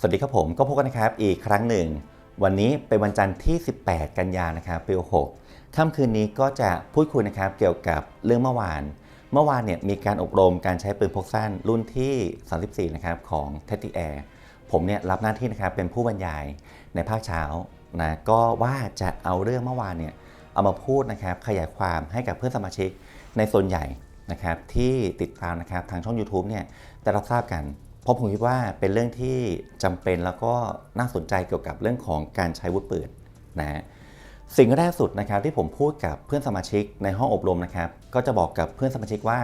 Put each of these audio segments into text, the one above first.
สวัสดีครับผมก็พบกันนะครับอีกครั้งหนึ่ง วันนี้เป็นวันจันทร์ที่ 18 กันยานะครับปี6ค่ำคืนนี้ก็จะพูดคุยนะครับเกี่ยวกับเรื่องเมื่อวาน เมื่อวานเนี่ยมีการอบรมการใช้ปืนพกสั้นรุ่นที่ 34 นะครับของ t ท t แอร์ผมเนี่ยรับหน้าที่นะครับเป็นผู้บรรยายในภาคเช้านะก็ว่าจะเอาเรื่องเมื่อวานเนี่ยเอามาพูดนะครับขยายความให้กับเพื่อนสมาชิกในส่วนใหญ่นะครับที่ติดตามนะครับทางช่อง YouTube เนี่ยได้รับทราบกัน เพราะผมคิดว่าเป็นเรื่องที่จำเป็นแล้วก็น่าสนใจเกี่ยวกับเรื่องของการใช้วุธปืนนะสิ่งแรกสุดนะครับที่ผมพูดกับเพื่อนสมาชิกในห้องอบรมนะครับ ก็จะบอกกับเพื่อนสมาชิกว่า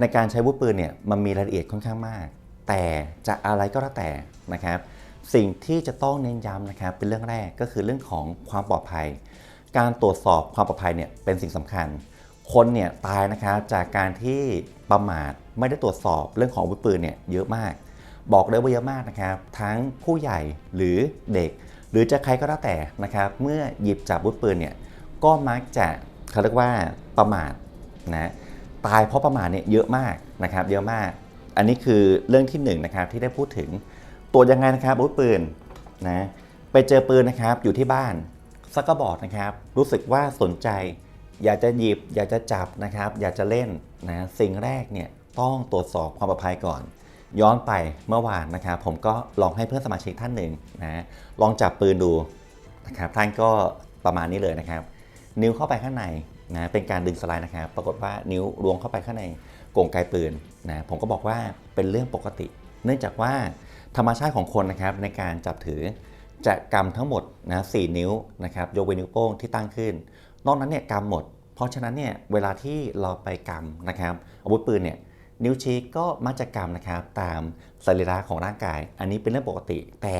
ในการใช้วุธปืนเนี่ยมันมีรายละเอียดค่อนข้างมาก แต่จะอะไรก็แล้วแต่นะครับ สิ่งที่จะต้องเน้นย้ำนะครับ เป็นเรื่องแรกก็คือเรื่องของความปลอดภัย การตรวจสอบความปลอดภัยเนี่ยเป็นสิ่งสำคัญ คนเนี่ยตายนะครับจากการที่ประมาทไม่ได้ตรวจสอบเรื่องของอาวุธปืนเนี่ยเยอะมาก บอกเลยว่าเยอะมากนะครับทั้งผู้ใหญ่หรือเด็ก หรือจะใครก็แล้วแต่นะครับเมื่อหยิบจับวุธปืนเนี่ยก็มักจะเขาเรียกว่าประมาทนะตายเพราะประมาทเนี่ยเยอะมากนะครับเยอะมาก อันนี้คือเรื่องที่หนึ่งนะครับที่ได้พูดถึงตัวยังไงนะครับอาวุธปืนนะไปเจอปืนนะครับอยู่ที่บ้านสักกระบอกนะครับ รู้สึกว่าสนใจ อยากจะหยิบ อยากจะจับนะครับ อยากจะเล่นนะสิ่งแรกเนี่ยต้องตรวจสอบความปลอดภัยก่อน ย้อนไปเมื่อวานนะครับผมก็ลองให้เพื่อนสมาชิกท่านหนึ่งนะลองจับปืนดูนะครับท่านก็ประมาณนี้เลยนะครับ นิ้วเข้าไปข้างในนะเป็นการดึงสไลด์นะครับ ปรากฏว่านิ้วลวงเข้าไปข้างในกงไกปืนนะผมก็บอกว่าเป็นเรื่องปกติ เนื่องจากว่าธรรมชาติของคนนะครับในการจับถือจะกำทั้งหมดนะสนิ้วนะครับยกเว้นนิ้วโป้งที่ตั้งขึ้น นอกนั้นเนี่ยกำหมด เพราะฉะนั้นเนี่ยเวลาที่เราไปกำนะครับอาวุธปืนเนี่ย นิ้วชี้ก็มักจะกำนะครับตามสรีระของร่างกาย อันนี้เป็นเรื่องปกติ แต่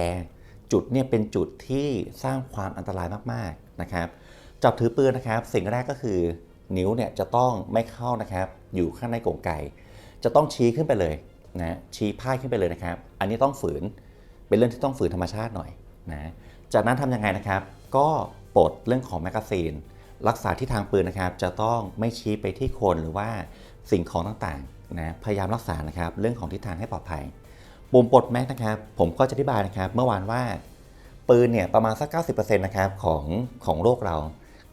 จุดเนี่ยเป็นจุดที่สร้างความอันตรายมากๆนะครับ จับถือปืนนะครับ สิ่งแรกก็คือ นิ้วเนี่ยจะต้องไม่เข้านะครับ อยู่ข้างในกรงไก่ จะต้องชี้ขึ้นไปเลยนะชี้พ่ายขึ้นไปเลยนะครับ อันนี้ต้องฝืนเป็นเรื่องที่ต้องฝืนธรรมชาติหน่อยนะจากนั้นทำยังไงนะครับ ก็ปลดเรื่องของแมกกาซีนรักษาที่ทางปืนนะครับ จะต้องไม่ชี้ไปที่คนหรือว่าสิ่งของต่าง นะพยายามรักษานะครับเรื่องของทิศทางให้ปลอดภัย ปุ่มปลดแม็กนะครับผมก็จะอธิบายนะครับ เมื่อวานว่าปืนเนี่ยประมาณสัก 90%นะครับของของโลกเรา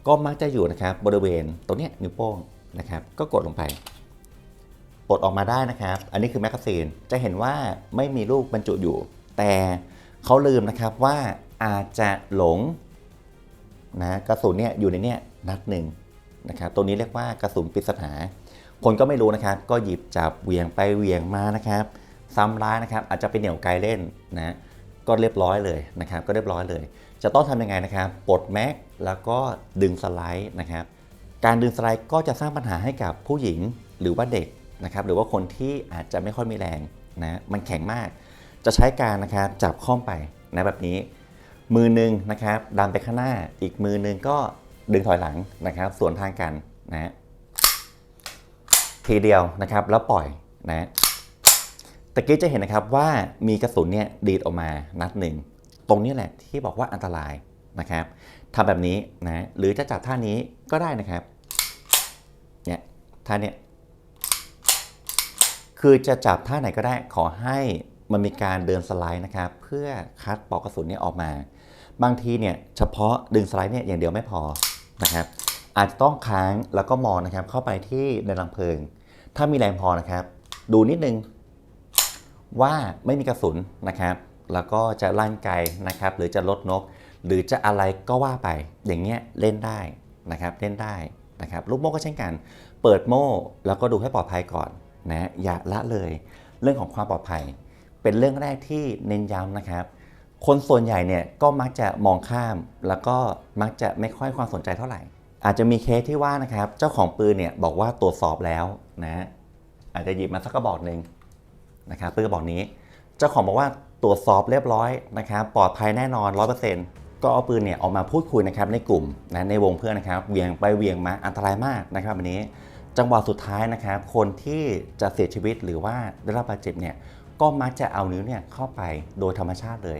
ก็มักจะอยู่นะครับบริเวณตรงเนี้ยนิ้วโป้งนะครับก็กดลงไปปลดออกมาได้นะครับ อันนี้คือแมกกาซีนจะเห็นว่าไม่มีลูกบรรจุอยู่ แต่เขาลืมนะครับว่าอาจจะหลงนะกระสุนเนี่ยอยู่ในเนี่ยนัดหนึ่งนะครับตัวนี้เรียกว่ากระสุนปริศนา คนก็ไม่รู้นะครับ ก็หยิบจับเหวี่ยงไปเหวี่ยงมานะครับซ้ำร้ายนะครับ อาจจะเป็นเหนี่ยวไกลเล่นนะก็เรียบร้อยเลยนะครับ ก็เรียบร้อยเลย จะต้องทำยังไงนะครับปลดแม็กแล้วก็ดึงสไลด์นะครับ การดึงสไลด์ก็จะสร้างปัญหาให้กับผู้หญิงหรือว่าเด็กนะครับ หรือว่าคนที่อาจจะไม่ค่อยมีแรงนะมันแข็งมาก จะใช้การนะครับจับข้อมไปนะแบบนี้ มือหนึ่งนะครับดันไปข้างหน้า อีกมือหนึ่งก็ดึงถอยหลังนะครับ สวนทางกันนะ ทีเดียวนะครับแล้วปล่อยนะตะกี้จะเห็นนะครับว่ามีกระสุนเนี่ยดีดออกมานัดหนึ่งตรงนี้แหละที่บอกว่าอันตรายนะครับทำแบบนี้นะหรือจะจับท่านี้ก็ได้นะครับเนี่ยท่าเนี้ยคือจะจับท่าไหนก็ได้ขอให้มันมีการเดินสไลด์นะครับ เพื่อคัดปลอกกระสุนเนี่ยออกมา บางทีเนี่ยเฉพาะดึงสไลด์เนี่ยอย่างเดียวไม่พอนะครับ อาจจะต้องค้างแล้วก็มองนะครับเข้าไปที่ในรังเพลิง ถ้ามีแรงพอนะครับ ดูนิดนึงว่าไม่มีกระสุนนะครับ แล้วก็จะลั่นไกลนะครับ หรือจะลดนก หรือจะอะไรก็ว่าไป อย่างเงี้ยเล่นได้นะครับเล่นได้นะครับลูกโม่ก็เช่นกัน เปิดโม่แล้วก็ดูให้ปลอดภัยก่อนนะอย่าละเลย เรื่องของความปลอดภัย เป็นเรื่องแรกที่เน้นย้ำนะครับ คนส่วนใหญ่เนี่ยก็มักจะมองข้าม แล้วก็มักจะไม่ค่อยความสนใจเท่าไหร่ อาจจะมีเคสที่ว่านะครับ เจ้าของปืนเนี่ยบอกว่าตรวจสอบแล้วนะอาจจะหยิบมาสักกระบอกหนึ่งนะครับปืนกระบอกนี้ เจ้าของบอกว่าตรวจสอบเรียบร้อยนะครับปลอดภัยแน่นอน100%ก็เอาปืนเนี่ยออกมาพูดคุยนะครับในกลุ่มนะในวงเพื่อนนะครับเวียงไปเวียงมาอันตรายมากนะครับวันนี้จังหวะสุดท้ายนะครับ คนที่จะเสียชีวิตหรือว่าได้รับบาดเจ็บเนี่ยก็มักจะเอานิ้วเนี่ยเข้าไปโดยธรรมชาติเลย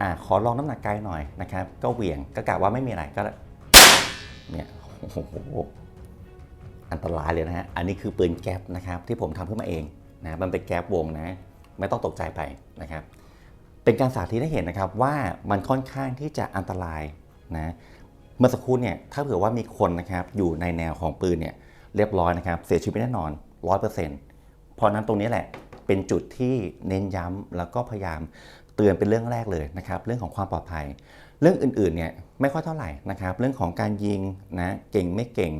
อ่าขอลองน้ำหนักไกลหน่อยนะครับ ก็เหวี่ยงก็กะว่าไม่มีอะไรก็เนี่ย โอ้โหอันตรายเลยนะฮะ อันนี้คือปืนแก๊ปนะครับที่ผมทำขึ้นมาเองนะมันเป็นแก๊ปวงนะ ไม่ต้องตกใจไปนะครับ เป็นการสาธิตให้เห็นนะครับว่ามันค่อนข้างที่จะอันตรายนะเมื่อสักครู่เนี่ยถ้าเผื่อว่ามีคนนะครับอยู่ในแนวของปืนเนี่ยเรียบร้อยนะครับ เสียชีวิตแน่นอน 100%เพราะฉะนั้นตรงนี้แหละเป็นจุดที่เน้นย้ำแล้วก็พยายามเตือนเป็นเรื่องแรกเลยนะครับ เรื่องของความปลอดภัย เรื่องอื่นๆเนี่ยไม่ค่อยเท่าไหร่นะครับเรื่องของการยิงนะเก่งไม่เก่ง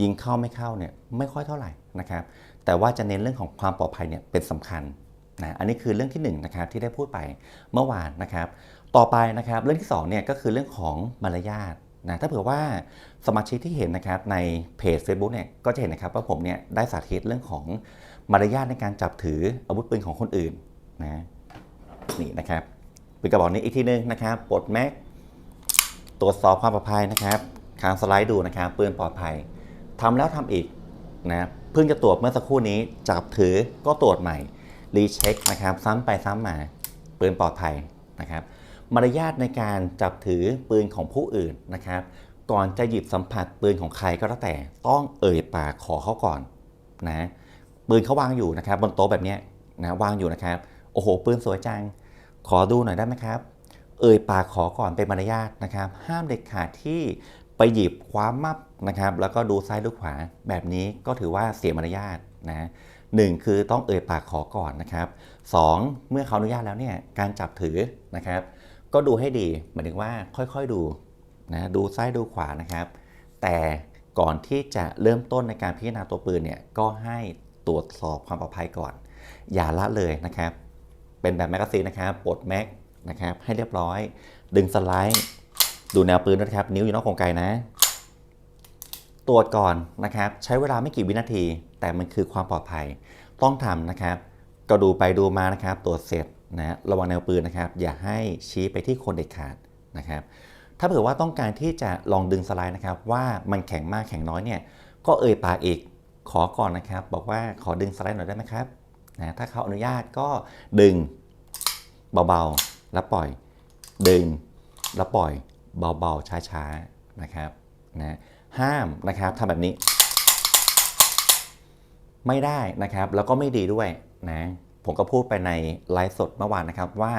ยิงเข้าไม่เข้าเนี่ยไม่ค่อยเท่าไหร่นะครับแต่ว่าจะเน้นเรื่องของความปลอดภัยเนี่ยเป็นสำคัญนะอันนี้คือเรื่องที่1นงนะครับที่ได้พูดไปเมื่อวานนะครับ ต่อไปนะครับเรื่องที่2เนี่ยก็คือเรื่องของมารยาทนะถ้าเผื่อว่าสมาชิกที่เห็นนะครับในเพจ Facebook เนี่ยก็จะเห็นนะครับว่าผมเนี่ยได้สาธิตเรื่องของมารยาทในการจับถืออาวุธปืนของคนอื่นนะนี่นะครับปืนกระบอกนี้อีกทีนึงนะครับปลดแม็ก ตรวจสอบความปลอดภัยนะครับค้างสไลด์ดูนะครับปืนปลอดภัยทำแล้วทำอีกนะเพิ่งจะตรวจเมื่อสักครู่นี้จับถือก็ตรวจใหม่รีเช็คนะครับ ซ้ำไปซ้ำมาปืนปลอดภัยนะครับ มารยาทในการจับถือปืนของผู้อื่นนะครับ ก่อนจะหยิบสัมผัสปืนของใครก็แล้วแต่ต้องเอ่ยปากขอเขาก่อนนะปืนเขาวางอยู่นะครับ บนโต๊ะแบบนี้นะวางอยู่นะครับ โอ้โห ปืนสวยจัง ขอดูหน่อยได้ไหมครับ เอ่ยปากขอก่อนเป็นมารยาทนะครับ ห้ามเด็ดขาดที่ไปหยิบคว้ามับนะครับ แล้วก็ดูซ้ายดูขวาแบบนี้ก็ถือว่าเสียมารยาทนะหนึ่งคือต้องเอ่ยปากขอก่อนนะครับสองเมื่อเขาอนุญาตแล้วเนี่ยการจับถือนะครับ ก็ดูให้ดีหมายถึงว่าค่อยๆดูนะดูซ้ายดูขวานะครับ แต่ก่อนที่จะเริ่มต้นในการพิจารณาตัวปืนเนี่ยก็ให้ตรวจสอบความปลอดภัยก่อน อย่าละเลยนะครับ เป็นแบบแมกกาซีนนะครับปลดแม็ก นะครับ ให้เรียบร้อย ดึงสไลด์ ดูแนวปืนนะครับ นิ้วอยู่นอกกรงไกนะตรวจก่อนนะครับ ใช้เวลาไม่กี่วินาที แต่มันคือความปลอดภัย ต้องทำนะครับ ก็ดูไปดูมานะครับ ตรวจเสร็จนะระวังแนวปืนนะครับ อย่าให้ชี้ไปที่คนเด็ดขาดนะครับ ถ้าเผื่อว่าต้องการที่จะลองดึงสไลด์นะครับ ว่ามันแข็งมากแข็งน้อยเนี่ย ก็เอ่ยปากอีกขอก่อนนะครับ บอกว่าขอดึงสไลด์หน่อยได้ไหมครับนะถ้าเขาอนุญาตก็ดึงเบาๆ แล้วปล่อยดึงแล้วปล่อยเบาๆช้าๆนะครับนะห้ามนะครับทำแบบนี้ ไม่ได้นะครับแล้วก็ไม่ดีด้วยนะผมก็พูดไปในไลฟ์สดเมื่อวานนะครับ ว่า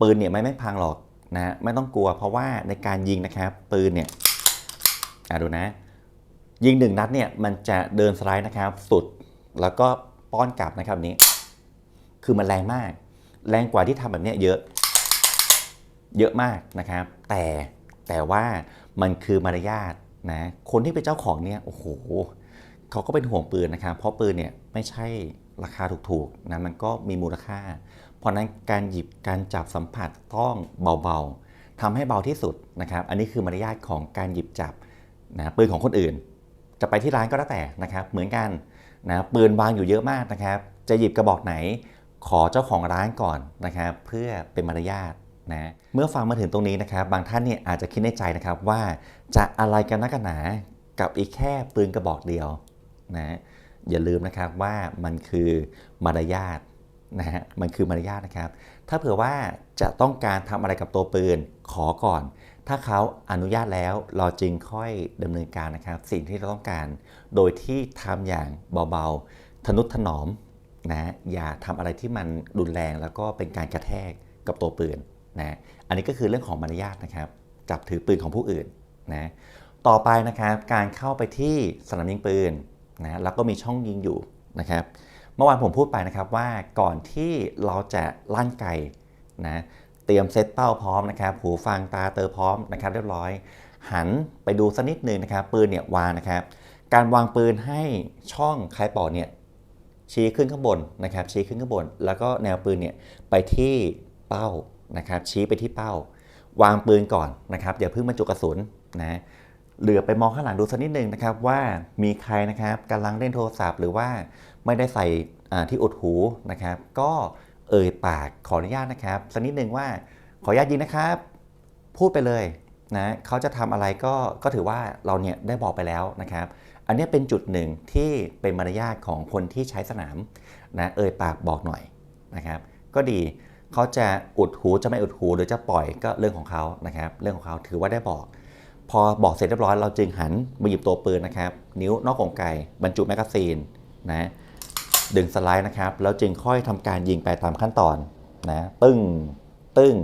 ปืนเนี่ยไม่ไม่พังหรอกนะไม่ต้องกลัวเพราะว่าในการยิงนะครับ ปืนเนี่ยอะดูนะ ยิงหนึ่งนัดเนี่ยมันจะเดินสไลด์นะครับ สุดแล้วก็ป้อนกลับนะครับนี้ คือมันแรงมาก แรงกว่าที่ทำแบบนี้เยอะ เยอะมากนะครับ แต่แต่ว่ามันคือมารยาทนะคนที่เป็นเจ้าของเนี่ยโอ้โหเขาก็เป็นห่วงปืนนะครับ เพราะปืนเนี่ยไม่ใช่ราคาถูกๆนะมันก็มีมูลค่า เพราะนั้นการหยิบการจับสัมผัสต้องเบาๆทำให้เบาที่สุดนะครับ อันนี้คือมารยาทของการหยิบจับนะปืนของคนอื่น จะไปที่ร้านก็แล้วแต่นะครับ เหมือนกันนะปืนวางอยู่เยอะมากนะครับ จะหยิบกระบอกไหน ขอเจ้าของร้านก่อนนะครับ เพื่อเป็นมารยาท นะเมื่อฟังมาถึงตรงนี้นะครับ บางท่านเนี่ยอาจจะคิดในใจนะครับว่าจะอะไรกันนักกันหนากับอีกแค่ปืนกระบอกเดียวนะอย่าลืมนะครับว่ามันคือมารยาทนะฮะมันคือมารยาทนะครับ ถ้าเผื่อว่าจะต้องการทำอะไรกับตัวปืนขอก่อน ถ้าเขาอนุญาตแล้วเราจึงค่อยดำเนินการนะครับ สิ่งที่เราต้องการ โดยที่ทำอย่างเบาๆ ทนุถนอมนะอย่าทำอะไรที่มันรุนแรงแล้วก็เป็นการกระแทกกับตัวปืน นะอันนี้ก็คือเรื่องของมารยาทนะครับ จับถือปืนของผู้อื่นนะต่อไปนะครับการเข้าไปที่สนามยิงปืนนะแล้วก็มีช่องยิงอยู่นะครับ เมื่อวานผมพูดไปนะครับว่าก่อนที่เราจะลั่นไกนะเตรียมเซตเป้าพร้อมนะครับ หูฟังตาเตอพร้อมนะครับ เรียบร้อย หันไปดูสักนิดหนึ่งนะครับ ปืนเนี่ยวางนะครับ การวางปืนให้ช่องคลายปอดเนี่ยชี้ขึ้นข้างบนนะครับ ชี้ขึ้นข้างบน แล้วก็แนวปืนเนี่ยไปที่เป้า นะครับชี้ไปที่เป้า วางปืนก่อนนะครับอย่าเพิ่งบรรจุกระสุนนะเหลือไปมองข้างหลังดูสักนิดหนึ่งนะครับว่ามีใครนะครับกำลังเล่นโทรศัพท์ หรือว่าไม่ได้ใส่ที่อุดหูนะครับ ก็เอ่ยปากขออนุญาตนะครับสักนิดหนึ่งว่าขออนุญาตยิงนะครับ พูดไปเลยนะเขาจะทำอะไรก็ก็ถือว่าเราเนี่ยได้บอกไปแล้วนะครับ อันนี้เป็นจุดหนึ่งที่เป็นมารยาทของคนที่ใช้สนามนะเอ่ยปากบอกหน่อยนะครับ ก็ดี เขาจะอุดหูจะไม่อุดหูหรือจะปล่อยก็เรื่องของเขานะครับ เรื่องของเขาถือว่าได้บอก พอบอกเสร็จเรียบร้อยเราจึงหันมาหยิบตัวปืนนะครับ นิ้วนอกกรงไกบรรจุแมกกาซีนนะดึงสไลด์นะครับ แล้วจึงค่อยทำการยิงไปตามขั้นตอนนะตึ้งตึ้ง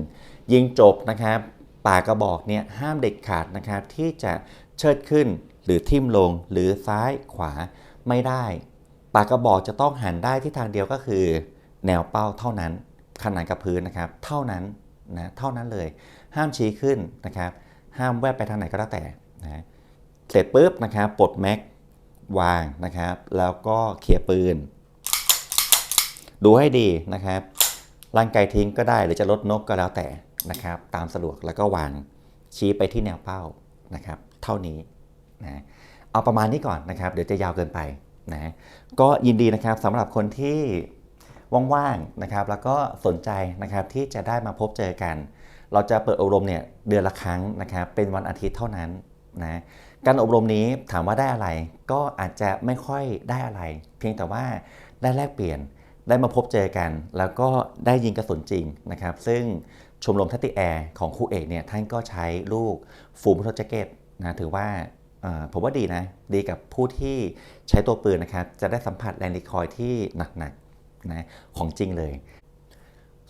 ยิงจบนะครับปากกระบอกเนี่ยห้ามเด็ดขาดนะครับ ที่จะเชิดขึ้นหรือทิ่มลงหรือซ้ายขวาไม่ได้ ปากกระบอกจะต้องหันได้ที่ทางเดียวก็คือ แนวเป้าเท่านั้น ขนานกับพื้นนะครับ เท่านั้นนะเท่านั้นเลย ห้ามชี้ขึ้นนะครับ ห้ามแวบไปทางไหนก็แล้วแต่นะเสร็จปุ๊บนะครับปลดแม็กวางนะครับ แล้วก็เขี่ยปืน ดูให้ดีนะครับร่างไกลทิ้งก็ได้หรือจะลดนกก็แล้วแต่นะครับ ตามสะดวกแล้วก็วางชี้ไปที่แนวเป้านะครับ เท่านี้นะเอาประมาณนี้ก่อนนะครับ เดี๋ยวจะยาวเกินไปนะก็ยินดีนะครับสำหรับคนที่ ว่างๆนะครับแล้วก็สนใจนะครับที่จะได้มาพบเจอกัน เราจะเปิดอบรมเนี่ยเดือนละครั้งนะครับเป็นวันอาทิตย์เท่านั้นนะการอบรมนี้ถามว่าได้อะไร ก็อาจจะไม่ค่อยได้อะไร เพียงแต่ว่าได้แลกเปลี่ยนได้มาพบเจอกัน แล้วก็ได้ยิงกระสุนจริงนะครับซึ่งชมรมทัตติแอร์ของครูเอกเนี่ยท่านก็ใช้ลูกฟูมโทแจ็คเก็ตนะถือว่าผมว่าดีนะ ดีกับผู้ที่ใช้ตัวปืนนะครับ จะได้สัมผัสแรงรีคอยที่หนัก นะของจริงเลย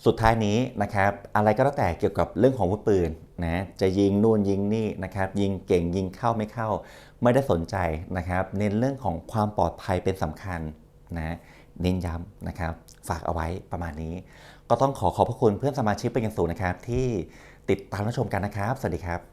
สุดท้ายนี้นะครับอะไรก็แล้วแต่เกี่ยวกับเรื่องของอาวุธปืนนะจะยิงนู่นยิงนี่นะครับยิงเก่งยิงเข้าไม่เข้า ไม่ได้สนใจนะครับเน้นเรื่องของความปลอดภัยเป็นสำคัญนะเน้นย้ำนะครับฝากเอาไว้ประมาณนี้ ก็ต้องขอขอบพระคุณเพื่อนสมาชิกเป็นอย่างสูงนะครับ ที่ติดตามรับชมกันนะครับ สวัสดีครับ